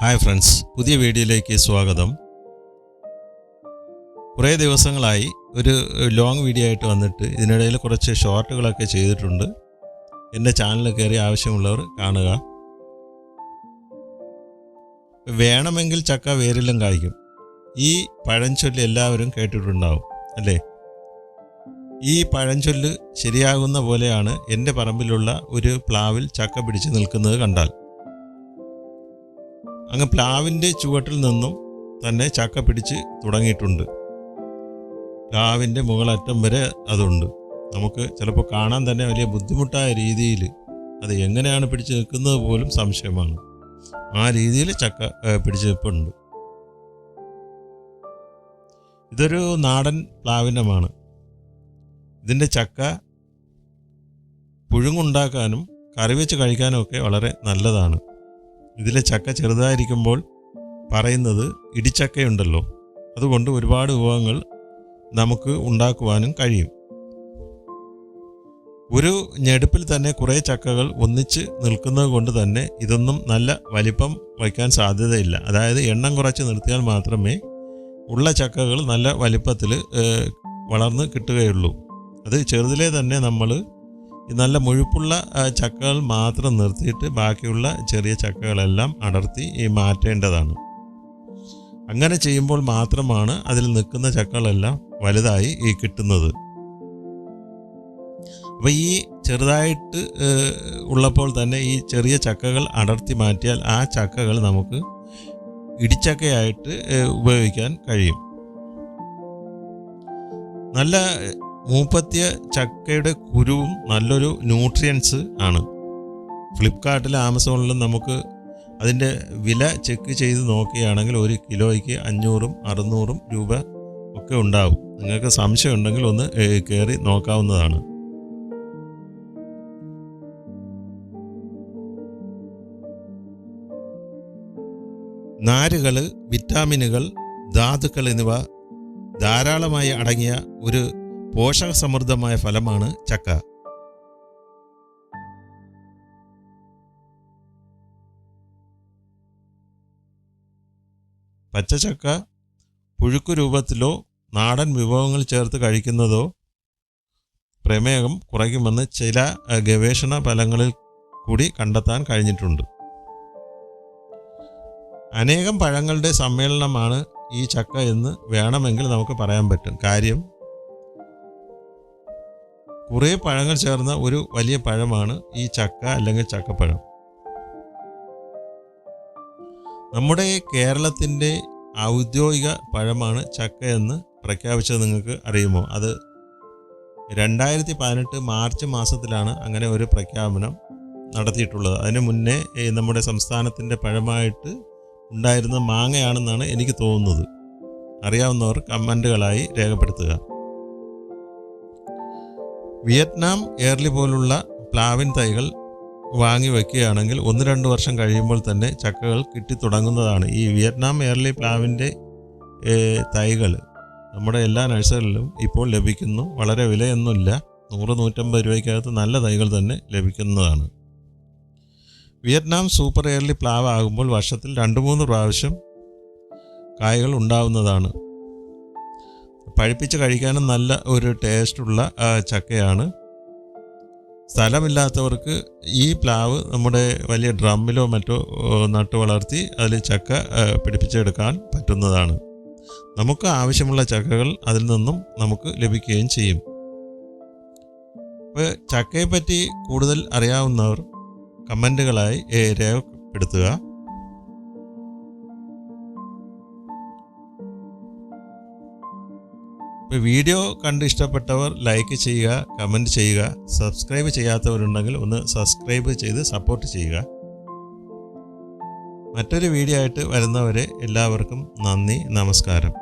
Hi friends പുതിയ വീഡിയോയിലേക്ക് സ്വാഗതം. കുറേ ദിവസങ്ങളായി ഒരു ലോങ് വീഡിയോ ആയിട്ട് വന്നിട്ട് ഇതിനിടയിൽ കുറച്ച് ഷോർട്ടുകളൊക്കെ ചെയ്തിട്ടുണ്ട്. എന്റെ ചാനൽ കയറി ആവശ്യമുള്ളവർ കാണുക. വേണമെങ്കിൽ ചക്ക വേരിലും കായ്ക്കും. ഈ പഴഞ്ചൊല്ല് എല്ലാവരും കേട്ടിട്ടുണ്ടാവും അല്ലേ? ഈ പഴഞ്ചൊല്ല് ശരിയാകുന്ന പോലെയാണ് എന്റെ പറമ്പിലുള്ള ഒരു പ്ലാവിൽ ചക്ക പിടിച്ചു നിൽക്കുന്നത് കണ്ടാൽ. അങ്ങ് പ്ലാവിന്റെ ചുവട്ടിൽ നിന്നും തന്നെ ചക്ക പിടിച്ച് തുടങ്ങിയിട്ടുണ്ട്. പ്ലാവിന്റെ മുകളറ്റം വരെ അതുണ്ട്. നമുക്ക് ചിലപ്പോൾ കാണാൻ തന്നെ വലിയ ബുദ്ധിമുട്ടായ രീതിയിൽ അത് എങ്ങനെയാണ് പിടിച്ച് നിൽക്കുന്നത് പോലും സംശയമാണ്. ആ രീതിയിൽ ചക്ക പിടിച്ച് നിൽപ്പുണ്ട്. ഇതൊരു നാടൻ പ്ലാവിനമാണ്. ഇതിന്റെ ചക്ക പുഴുങ്ങുണ്ടാക്കാനും കറി വെച്ച് കഴിക്കാനും ഒക്കെ വളരെ നല്ലതാണ്. ഇതിലെ ചക്ക ചെറുതായിരിക്കുമ്പോൾ പറയുന്നത് ഇടിച്ചക്കയുണ്ടല്ലോ. അതുകൊണ്ട് ഒരുപാട് വിഭവങ്ങൾ നമുക്ക് ഉണ്ടാക്കുവാനും കഴിയും. ഒരു ഞെടുപ്പിൽ തന്നെ കുറേ ചക്കകൾ ഒന്നിച്ച് നിൽക്കുന്നത് കൊണ്ട് തന്നെ ഇതൊന്നും നല്ല വലിപ്പം വയ്ക്കാൻ സാധ്യതയില്ല. അതായത് എണ്ണം കുറച്ച് നിർത്തിയാൽ മാത്രമേ ഉള്ള ചക്കകൾ നല്ല വലിപ്പത്തിൽ വളർന്ന് കിട്ടുകയുള്ളൂ. അത് ചെറുതിലെ തന്നെ നമ്മൾ നല്ല മുഴുപ്പുള്ള ചക്കകൾ മാത്രം നിർത്തിയിട്ട് ബാക്കിയുള്ള ചെറിയ ചക്കകളെല്ലാം അടർത്തി ഈ മാറ്റേണ്ടതാണ്. അങ്ങനെ ചെയ്യുമ്പോൾ മാത്രമാണ് അതിൽ നിൽക്കുന്ന ചക്കകളെല്ലാം വലുതായി ഈ കിട്ടുന്നത്. അപ്പോൾ ഈ ചെറുതായിട്ട് ഉള്ളപ്പോൾ തന്നെ ഈ ചെറിയ ചക്കകൾ അടർത്തി മാറ്റിയാൽ ആ ചക്കകൾ നമുക്ക് ഇടിച്ചക്കയായിട്ട് ഉപയോഗിക്കാൻ കഴിയും. നല്ല മൂപ്പത്തിയ ചക്കയുടെ കുരുവും നല്ലൊരു ന്യൂട്രിയൻസ് ആണ്. ഫ്ലിപ്കാർട്ടിലും ആമസോണിലും നമുക്ക് അതിന്റെ വില ചെക്ക് ചെയ്ത് നോക്കുകയാണെങ്കിൽ ഒരു കിലോയ്ക്ക് അഞ്ഞൂറും അറുന്നൂറും രൂപ ഒക്കെ ഉണ്ടാവും. നിങ്ങൾക്ക് സംശയം ഉണ്ടെങ്കിൽ ഒന്ന് കയറി നോക്കാവുന്നതാണ്. നാരുകൾ വിറ്റാമിനുകൾ ധാതുക്കൾ എന്നിവ ധാരാളമായി അടങ്ങിയ ഒരു പോഷകസമൃദ്ധമായ ഫലമാണ് ചക്ക. പച്ചച്ചക്ക പുഴുക്ക് രൂപത്തിലോ നാടൻ വിഭവങ്ങൾ ചേർത്ത് കഴിക്കുന്നതോ പ്രമേഹം കുറയ്ക്കുമെന്ന് ചില ഗവേഷണ ഫലങ്ങളിൽ കൂടി കണ്ടെത്താൻ കഴിഞ്ഞിട്ടുണ്ട്. അനേകം പഴങ്ങളുടെ സമ്മേളനമാണ് ഈ ചക്ക എന്ന് വേണമെങ്കിൽ നമുക്ക് പറയാൻ പറ്റും. കാര്യം കുറേ പഴങ്ങൾ ചേർന്ന ഒരു വലിയ പഴമാണ് ഈ ചക്ക അല്ലെങ്കിൽ ചക്കപ്പഴം. നമ്മുടെ കേരളത്തിന്റെ ഔദ്യോഗിക പഴമാണ് ചക്ക എന്ന് പ്രഖ്യാപിച്ചത് നിങ്ങൾക്ക് അറിയുമോ? അത് രണ്ടായിരത്തി പതിനെട്ട് മാർച്ച് മാസത്തിലാണ് അങ്ങനെ ഒരു പ്രഖ്യാപനം നടത്തിയിട്ടുള്ളത്. അതിന് മുന്നേ നമ്മുടെ സംസ്ഥാനത്തിന്റെ പഴമായിട്ട് ഉണ്ടായിരുന്ന മാങ്ങയാണെന്നാണ് എനിക്ക് തോന്നുന്നത്. അറിയാവുന്നവർ കമന്റുകളായി രേഖപ്പെടുത്തുക. വിയറ്റ്നാം എയർലി പോലുള്ള പ്ലാവിൻ തൈകൾ വാങ്ങി വയ്ക്കുകയാണെങ്കിൽ ഒന്ന് രണ്ട് വർഷം കഴിയുമ്പോൾ തന്നെ ചക്കകൾ കിട്ടിത്തുടങ്ങുന്നതാണ് ഈ വിയറ്റ്നാം എയർലി പ്ലാവിന്റെ തൈകൾ നമ്മുടെ എല്ലാ നഴ്സറികളിലും ഇപ്പോൾ ലഭിക്കുന്നു. വളരെ വിലയൊന്നുമില്ല. നൂറ് നൂറ്റമ്പത് രൂപയ്ക്കകത്ത് നല്ല തൈകൾ തന്നെ ലഭിക്കുന്നതാണ്. വിയറ്റ്നാം സൂപ്പർ എയർലി പ്ലാവ് ആകുമ്പോൾ വർഷത്തിൽ രണ്ട് മൂന്ന് പ്രാവശ്യം കായകൾ ഉണ്ടാവുന്നതാണ്. പഴുപ്പിച്ച് കഴിക്കാനും നല്ല ഒരു ടേസ്റ്റുള്ള ചക്കയാണ്. സ്ഥലമില്ലാത്തവർക്ക് ഈ പ്ലാവ് നമ്മുടെ വലിയ ഡ്രമ്മിലോ മറ്റോ നട്ടു വളർത്തി അതിൽ ചക്ക പിടിപ്പിച്ചെടുക്കാൻ പറ്റുന്നതാണ്. നമുക്ക് ആവശ്യമുള്ള ചക്കകൾ അതിൽ നിന്നും നമുക്ക് ലഭിക്കുകയും ചെയ്യും. അപ്പോൾ ചക്കയെപ്പറ്റി കൂടുതൽ അറിയാവുന്നവർ കമന്റുകളായി രേഖപ്പെടുത്തുക. ഇപ്പോൾ വീഡിയോ കണ്ട് ഇഷ്ടപ്പെട്ടവർ ലൈക്ക് ചെയ്യുക കമന്റ് ചെയ്യുക സബ്സ്ക്രൈബ് ചെയ്യാത്തവരുണ്ടെങ്കിൽ ഒന്ന് സബ്സ്ക്രൈബ് ചെയ്ത് സപ്പോർട്ട് ചെയ്യുക. മറ്റൊരു വീഡിയോ ആയിട്ട് വരുന്നവരെ എല്ലാവർക്കും നന്ദി നമസ്കാരം.